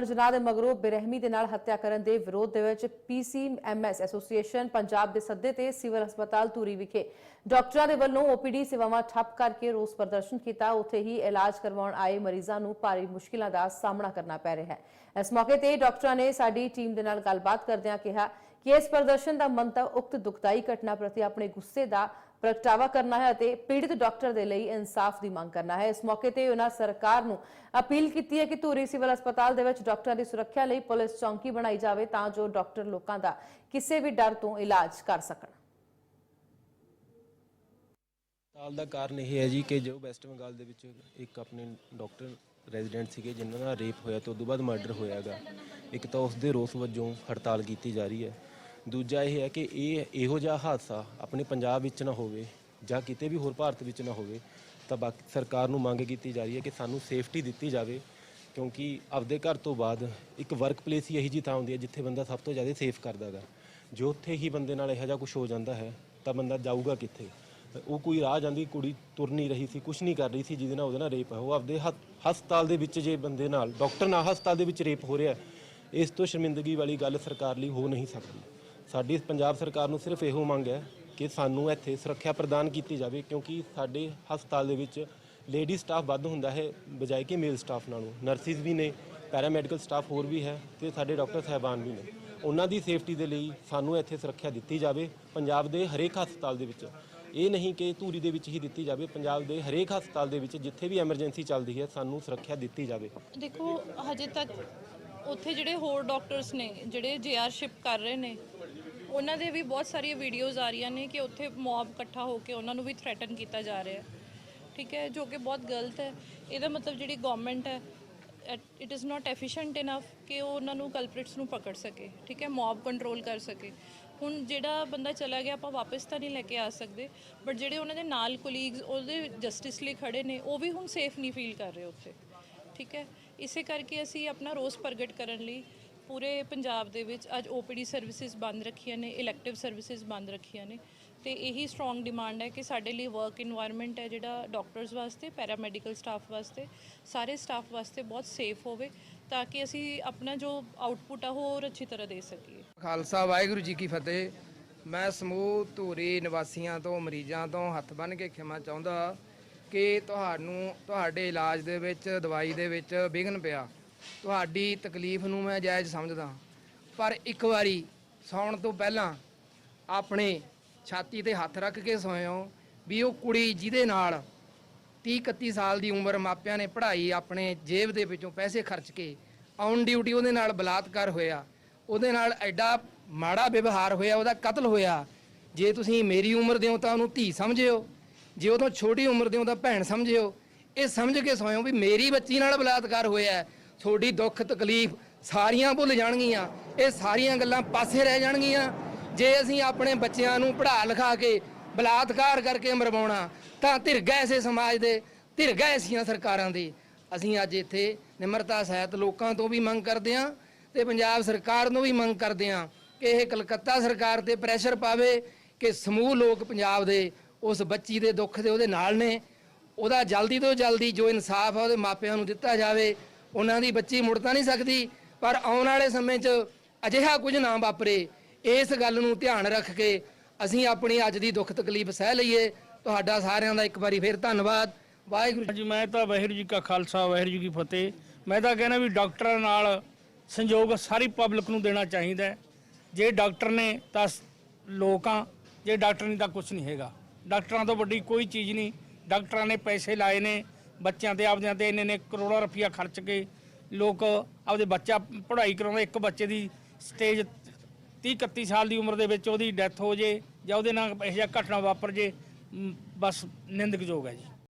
ਕਬਰ ਦੇ ਮਗਰੋਂ ਬੇਰਹਿਮੀ ਦੇ ਨਾਲ ਹੱਤਿਆ ਕਰਨ ਦੇ ਵਿਰੋਧ ਦੇ ਵਿੱਚ ਪੀਸੀਐਮਐਸ ਐਸੋਸੀਏਸ਼ਨ ਪੰਜਾਬ ਦੇ ਸੱਦੇ ਤੇ ਸਿਵਲ ਹਸਪਤਾਲ ਧੂਰੀ ਵਿਖੇ। ਡਾਕਟਰਾਂ ਦੇ ਵੱਲੋਂ ਓਪੀਡੀ ਸੇਵਾਵਾਂ ਠੱਪ ਕਰਕੇ ਰੋਸ ਪ੍ਰਦਰਸ਼ਨ ਕੀਤਾ। ਉੱਥੇ ਹੀ ਇਲਾਜ ਕਰਵਾਉਣ ਆਏ ਮਰੀਜ਼ਾਂ ਨੂੰ ਭਾਰੀ ਮੁਸ਼ਕਿਲਾਂ ਦਾ ਸਾਹਮਣਾ ਕਰਨਾ ਪੈ ਰਿਹਾ ਹੈ। ਇਸ ਮੌਕੇ ਤੇ ਡਾਕਟਰਾਂ ਨੇ ਸਾਡੀ ਟੀਮ ਦੇ ਨਾਲ ਗੱਲਬਾਤ ਕਰਦਿਆਂ ਕਿਹਾ ਕਿ ਇਸ ਪ੍ਰਦਰਸ਼ਨ ਦਾ ਮੰਤਵ ਉਕਤ ਦੁਖਦਾਈ ਘਟਨਾ ਪ੍ਰਤੀ ਆਪਣੇ ਗੁੱਸੇ ਦਾ ਪ੍ਰਗਟਾਵਾ ਕਰਨਾ ਹੈ ਅਤੇ ਪੀੜਿਤ ਡਾਕਟਰ ਦੇ ਲਈ ਇਨਸਾਫ ਦੀ ਮੰਗ ਕਰਨਾ ਹੈ। ਇਸ ਮੌਕੇ ਤੇ ਉਹਨਾਂ ਸਰਕਾਰ ਨੂੰ ਅਪੀਲ ਕੀਤੀ ਹੈ ਕਿ ਧੂਰੀ ਸਿਵਲ ਹਸਪਤਾਲ ਦੇ ਵਿੱਚ ਡਾਕਟਰਾਂ ਦੀ ਸੁਰੱਖਿਆ ਲਈ ਪੁਲਿਸ ਚੌਂਕੀ ਬਣਾਈ ਜਾਵੇ ਤਾਂ ਜੋ ਡਾਕਟਰ ਲੋਕਾਂ ਦਾ ਕਿਸੇ ਵੀ ਡਰ ਤੋਂ ਇਲਾਜ ਕਰ ਸਕਣ। ਸਾਲ ਦਾ ਕਾਰਨ ਇਹ ਹੈ ਜੀ ਕਿ ਜੋ ਵੈਸਟ ਬੰਗਾਲ ਦੇ ਵਿੱਚ ਇੱਕ ਆਪਣੇ ਡਾਕਟਰ ਰੈਜ਼ੀਡੈਂਟ ਸੀਗੇ, ਜਿਨ੍ਹਾਂ ਦਾ ਰੇਪ ਹੋਇਆ ਤੇ ਉਸ ਤੋਂ ਬਾਅਦ ਮਰਡਰ ਹੋਇਆਗਾ। ਇੱਕ ਤਾਂ ਉਸ ਦੇ ਰੋਸ ਵਜੋਂ ਹੜਤਾਲ ਕੀਤੀ ਜਾ ਰਹੀ ਹੈ। ਦੂਜਾ ਇਹ ਹੈ ਕਿ ਇਹ ਇਹੋ ਜਿਹਾ ਹਾਦਸਾ ਆਪਣੇ ਪੰਜਾਬ ਵਿੱਚ ਨਾ ਹੋਵੇ ਜਾਂ ਕਿਤੇ ਵੀ ਹੋਰ ਭਾਰਤ ਵਿੱਚ ਨਾ ਹੋਵੇ, ਤਾਂ ਬਾਕੀ, ਸਰਕਾਰ ਨੂੰ ਮੰਗ ਕੀਤੀ ਜਾ ਰਹੀ ਹੈ ਕਿ ਸਾਨੂੰ ਸੇਫਟੀ ਦਿੱਤੀ ਜਾਵੇ, ਕਿਉਂਕਿ ਆਪਦੇ ਘਰ ਤੋਂ ਬਾਅਦ ਇੱਕ ਵਰਕ ਪਲੇਸ ਹੀ ਇਹੀ ਜੀ ਥਾਂ ਹੁੰਦੀ ਹੈ ਜਿੱਥੇ ਬੰਦਾ ਸਭ ਤੋਂ ਜ਼ਿਆਦਾ ਸੇਫ ਕਰਦਾਗਾ। ਜੋ ਉੱਥੇ ਹੀ ਬੰਦੇ ਨਾਲ ਇਹੋ ਜਿਹਾ ਕੁਝ ਹੋ ਜਾਂਦਾ ਹੈ, ਤਾਂ ਬੰਦਾ ਜਾਊਗਾ ਕਿੱਥੇ? ਉਹ ਕੋਈ ਰਾਹ ਜਾਂਦੀ, ਕੁੜੀ ਤੁਰ ਨਹੀਂ ਰਹੀ ਸੀ ਕੁਝ ਨਹੀਂ ਕਰ ਰਹੀ ਸੀ, ਜਿਹਦੇ ਨਾਲ ਉਹਦੇ ਨਾਲ ਰੇਪ ਹੈ। ਉਹ ਆਪਦੇ ਹੱਥ- ਹਸਪਤਾਲ ਦੇ ਵਿੱਚ ਜੇ ਬੰਦੇ ਨਾਲ ਡਾਕਟਰ ਨਾਲ ਹਸਪਤਾਲ ਦੇ ਵਿੱਚ ਰੇਪ ਹੋ ਰਿਹਾ ਇਸ ਤੋਂ ਸ਼ਰਮਿੰਦਗੀ ਵਾਲੀ ਗੱਲ ਸਰਕਾਰ ਲਈ ਹੋ ਨਹੀਂ ਸਕਦੀ। ਸਾਡੀ ਪੰਜਾਬ ਸਰਕਾਰ ਨੂੰ ਸਿਰਫ ਇਹੋ ਮੰਗ ਹੈ ਕਿ ਸਾਨੂੰ ਇੱਥੇ ਸੁਰੱਖਿਆ ਪ੍ਰਦਾਨ ਕੀਤੀ ਜਾਵੇ, ਕਿਉਂਕਿ ਸਾਡੇ ਹਸਪਤਾਲ ਦੇ ਵਿੱਚ ਲੇਡੀ ਸਟਾਫ ਵੱਧ ਹੁੰਦਾ ਹੈ, ਬਜਾਏ ਕਿ ਮੇਲ ਸਟਾਫ ਨਾਲੋਂ। ਨਰਸਿਸ ਵੀ ਨੇ ਪੈਰਾਮੈਡੀਕਲ ਸਟਾਫ ਹੋਰ ਵੀ ਹੈ ਤੇ ਸਾਡੇ ਡਾਕਟਰ ਸਾਹਿਬਾਨ ਵੀ ਨੇ। ਉਹਨਾਂ ਦੀ ਸੇਫਟੀ ਦੇ ਲਈ ਸਾਨੂੰ ਇੱਥੇ ਸੁਰੱਖਿਆ ਦਿੱਤੀ ਜਾਵੇ, ਪੰਜਾਬ ਦੇ ਹਰੇਕ ਹਸਪਤਾਲ ਦੇ ਵਿੱਚ। ਇਹ ਨਹੀਂ ਕਿ ਧੂਰੀ ਦੇ ਵਿੱਚ ਹੀ ਦਿੱਤੀ ਜਾਵੇ, ਪੰਜਾਬ ਦੇ ਹਰੇਕ ਹਸਪਤਾਲ ਦੇ ਵਿੱਚ ਜਿੱਥੇ ਵੀ ਐਮਰਜੈਂਸੀ ਚੱਲਦੀ ਹੈ, ਸਾਨੂੰ ਸੁਰੱਖਿਆ ਦਿੱਤੀ ਜਾਵੇ। ਦੇਖੋ, ਹਜੇ ਤੱਕ ਉੱਥੇ ਜਿਹੜੇ ਹੋਰ ਡਾਕਟਰਸ ਨੇ, ਜਿਹੜੇ ਜੇਆਰ ਸ਼ਿਪ ਕਰ ਰਹੇ ਨੇ ਉਹਨਾਂ ਦੇ ਵੀ ਬਹੁਤ ਸਾਰੀਆਂ ਵੀਡੀਓਜ਼ ਆ ਰਹੀਆਂ ਨੇ ਕਿ ਉੱਥੇ ਮੌਬ ਇਕੱਠਾ ਹੋ ਕੇ ਉਹਨਾਂ ਨੂੰ ਵੀ ਥ੍ਰੈਟਨ ਕੀਤਾ ਜਾ ਰਿਹਾ ਹੈ। ਠੀਕ ਹੈ, ਜੋ ਕਿ ਬਹੁਤ ਗਲਤ ਹੈ। ਇਹਦਾ ਮਤਲਬ ਜਿਹੜੀ ਗਵਰਨਮੈਂਟ ਹੈ it is not efficient enough ਕਿ ਉਹ ਉਹਨਾਂ ਨੂੰ ਕਲਪ੍ਰਿਟਸ ਨੂੰ ਪਕੜ ਸਕੇ। ਠੀਕ ਹੈ ਮੌਬ ਕੰਟਰੋਲ ਕਰ ਸਕੇ। ਹੁਣ ਜਿਹੜਾ ਬੰਦਾ ਚਲਾ ਗਿਆ, ਆਪਾਂ ਵਾਪਸ ਤਾਂ ਨਹੀਂ ਲੈ ਕੇ ਆ ਸਕਦੇ ਬਟ ਜਿਹੜੇ ਉਹਨਾਂ ਦੇ ਨਾਲ ਕੋਲੀਗਸ ਉਹਦੇ ਜਸਟਿਸ ਲਈ ਖੜੇ ਨੇ, ਉਹ ਵੀ ਹੁਣ ਸੇਫ ਨਹੀਂ ਫੀਲ ਕਰ ਰਹੇ ਉੱਥੇ। ਠੀਕ ਹੈ, ਇਸੇ ਕਰਕੇ ਅਸੀਂ ਆਪਣਾ ਰੋਸ ਪ੍ਰਗਟ ਕਰਨ ਲਈ ਪੂਰੇ ਪੰਜਾਬ ਦੇ ਵਿੱਚ ਅੱਜ ਓਪੀਡੀ ਸਰਵਿਸਿਜ਼ ਬੰਦ ਰੱਖੀਆਂ ਨੇ ਇਲੈਕਟਿਵ ਸਰਵਿਸਿਜ਼ ਬੰਦ ਰੱਖੀਆਂ ਨੇ ਤੇ ਇਹੀ ਸਟਰੋਂਗ ਡਿਮਾਂਡ ਹੈ ਕਿ ਸਾਡੇ ਲਈ ਵਰਕ ਇਨਵਾਇਰਨਮੈਂਟ ਹੈ ਜਿਹੜਾ ਡਾਕਟਰਸ ਵਾਸਤੇ ਪੈਰਾਮੈਡੀਕਲ ਸਟਾਫ ਵਾਸਤੇ, ਸਾਰੇ ਸਟਾਫ ਵਾਸਤੇ ਬਹੁਤ ਸੇਫ ਹੋਵੇ ਤਾਂ ਕਿ ਅਸੀਂ ਆਪਣਾ ਜੋ ਆਊਟਪੁੱਟ ਆ ਉਹ ਅੱਛੀ ਤਰ੍ਹਾਂ ਦੇ ਸਕੀਏ। ਖਾਲਸਾ, ਵਾਹਿਗੁਰੂ ਜੀ ਕੀ ਫਤਿਹ। ਮੈਂ ਸਮੂਹ ਧੂਰੀ ਨਿਵਾਸੀਆਂ ਤੋਂ, ਮਰੀਜ਼ਾਂ ਤੋਂ ਹੱਥ ਬੰਨ੍ਹ ਕੇ ਖਿਮਾ ਚਾਹੁੰਦਾ ਕਿ ਤੁਹਾਨੂੰ, ਤੁਹਾਡੇ ਇਲਾਜ ਦੇ ਵਿੱਚ, ਦਵਾਈ ਦੇ ਵਿੱਚ ਵਿਘਨ ਪਿਆ। ਤੁਹਾਡੀ ਤਕਲੀਫ ਨੂੰ ਮੈਂ ਜਾਇਜ਼ ਸਮਝਦਾ ਪਰ ਇੱਕ ਵਾਰੀ ਸੌਣ ਤੋਂ ਪਹਿਲਾਂ ਆਪਣੇ ਛਾਤੀ ਤੇ ਹੱਥ ਰੱਖ ਕੇ ਸੋਇਓ ਵੀ ਉਹ ਕੁੜੀ ਜਿਹਦੇ ਨਾਲ 30 31 ਸਾਲ ਦੀ ਉਮਰ ਮਾਪਿਆਂ ਨੇ ਪੜ੍ਹਾਈ ਆਪਣੇ ਜੇਬ ਦੇ ਵਿੱਚੋਂ ਪੈਸੇ ਖਰਚ ਕੇ ਔਨ ਡਿਊਟੀ ਉਹਦੇ ਨਾਲ ਬਲਾਤਕਾਰ ਹੋਇਆ। ਉਹਦੇ ਨਾਲ ਐਡਾ ਮਾੜਾ ਵਿਵਹਾਰ ਹੋਇਆ, ਉਹਦਾ ਕਤਲ ਹੋਇਆ। ਜੇ ਤੁਸੀਂ ਮੇਰੀ ਉਮਰ ਦੇ ਹੋ ਤਾਂ ਉਹਨੂੰ ਧੀ ਸਮਝਿਓ। ਜੇ ਉਹ ਤੋਂ ਛੋਟੀ ਉਮਰ ਦੇ ਹੋ ਤਾਂ ਭੈਣ ਸਮਝਿਓ। ਇਹ ਸਮਝ ਕੇ ਸੋਇਓ ਵੀ ਮੇਰੀ ਬੱਚੀ ਨਾਲ ਬਲਾਤਕਾਰ ਹੋਇਆ। ਤੁਹਾਡੀ ਦੁੱਖ ਤਕਲੀਫ ਸਾਰੀਆਂ ਭੁੱਲ ਜਾਣਗੀਆਂ, ਇਹ ਸਾਰੀਆਂ ਗੱਲਾਂ ਪਾਸੇ ਰਹਿ ਜਾਣਗੀਆਂ। ਜੇ ਅਸੀਂ ਆਪਣੇ ਬੱਚਿਆਂ ਨੂੰ ਪੜ੍ਹਾ ਲਿਖਾ ਕੇ ਬਲਾਤਕਾਰ ਕਰਕੇ ਮਰਵਾਉਣਾ, ਤਾਂ ਧਿਰਗਾ ਐਸੇ ਸਮਾਜ ਦੇ ਧਿਰਗਾ ਐਸੀਆਂ ਸਰਕਾਰਾਂ ਦੇ। ਅਸੀਂ ਅੱਜ ਇੱਥੇ ਨਿਮਰਤਾ ਸਹਿਤ ਲੋਕਾਂ ਤੋਂ ਵੀ ਮੰਗ ਕਰਦੇ ਹਾਂ ਤੇ ਪੰਜਾਬ ਸਰਕਾਰ ਨੂੰ ਵੀ ਮੰਗ ਕਰਦੇ ਹਾਂ ਕਿ ਇਹ ਕਲਕੱਤਾ ਸਰਕਾਰ ਤੇ ਪ੍ਰੈਸ਼ਰ ਪਾਵੇ ਕਿ ਸਮੂਹ ਲੋਕ ਪੰਜਾਬ ਦੇ ਉਸ ਬੱਚੀ ਦੇ ਦੁੱਖ ਦੇ ਉਹਦੇ ਨਾਲ ਨੇ। ਉਹਦਾ ਜਲਦੀ ਤੋਂ ਜਲਦੀ ਜੋ ਇਨਸਾਫ ਆ ਉਹਦੇ ਮਾਪਿਆਂ ਨੂੰ ਦਿੱਤਾ ਜਾਵੇ ਉਹਨਾਂ ਦੀ ਬੱਚੀ ਮੁੜ ਤਾਂ ਨਹੀਂ ਸਕਦੀ, ਪਰ ਆਉਣ ਵਾਲੇ ਸਮੇਂ 'ਚ ਅਜਿਹਾ ਕੁਝ ਨਾ ਵਾਪਰੇ, ਇਸ ਗੱਲ ਨੂੰ ਧਿਆਨ ਰੱਖ ਕੇ ਅਸੀਂ ਆਪਣੀ ਅੱਜ ਦੀ ਦੁੱਖ ਤਕਲੀਫ ਸਹਿ ਲਈਏ। ਤੁਹਾਡਾ ਸਾਰਿਆਂ ਦਾ ਇੱਕ ਵਾਰੀ ਫਿਰ ਧੰਨਵਾਦ। ਵਾਹਿਗੁਰੂ ਅੱਜ ਮੈਂ ਤਾਂ ਵਾਹਿਗੁਰੂ ਜੀ ਕਾ ਖਾਲਸਾ, ਵਾਹਿਗੁਰੂ ਜੀ ਕੀ ਫਤਿਹ। ਮੈਂ ਤਾਂ ਕਹਿੰਦਾ ਵੀ ਡਾਕਟਰਾਂ ਨਾਲ ਸੰਯੋਗ ਸਾਰੀ ਪਬਲਿਕ ਨੂੰ ਦੇਣਾ ਚਾਹੀਦਾ ਜੇ ਡਾਕਟਰ ਨੇ ਤਾਂ ਸ- ਲੋਕਾਂ, ਜੇ ਡਾਕਟਰ ਨਹੀਂ ਤਾਂ ਕੁਝ ਨਹੀਂ ਹੈਗਾ। ਡਾਕਟਰਾਂ ਤੋਂ ਵੱਡੀ ਕੋਈ ਚੀਜ਼ ਨਹੀਂ। ਡਾਕਟਰਾਂ ਨੇ ਪੈਸੇ ਲਾਏ ਨੇ। ਬੱਚਿਆਂ ਤੇ ਆਪਦਿਆਂ ਤੇ ਇੰਨੇ ਨੇ ਕਰੋੜਾਂ ਰੁਪਈਆ ਖਰਚ ਕੇ ਲੋਕ ਆਪਦੇ ਬੱਚਾ ਪੜ੍ਹਾਈ ਕਰਾਉਂਦੇ। ਇੱਕ ਬੱਚੇ ਦੀ ਸਟੇਜ 30 31 ਸਾਲ ਦੀ ਉਮਰ ਦੇ ਵਿੱਚ ਉਹਦੀ ਡੈਥ ਹੋ ਜੇ ਜਾਂ ਉਹਦੇ ਨਾਲ ਇਹੋ ਜਿਹਾ ਘਟਨਾ ਵਾਪਰ ਜੇ ਮ, ਬਸ ਨਿੰਦਕਯੋਗ ਹੈ ਜੀ।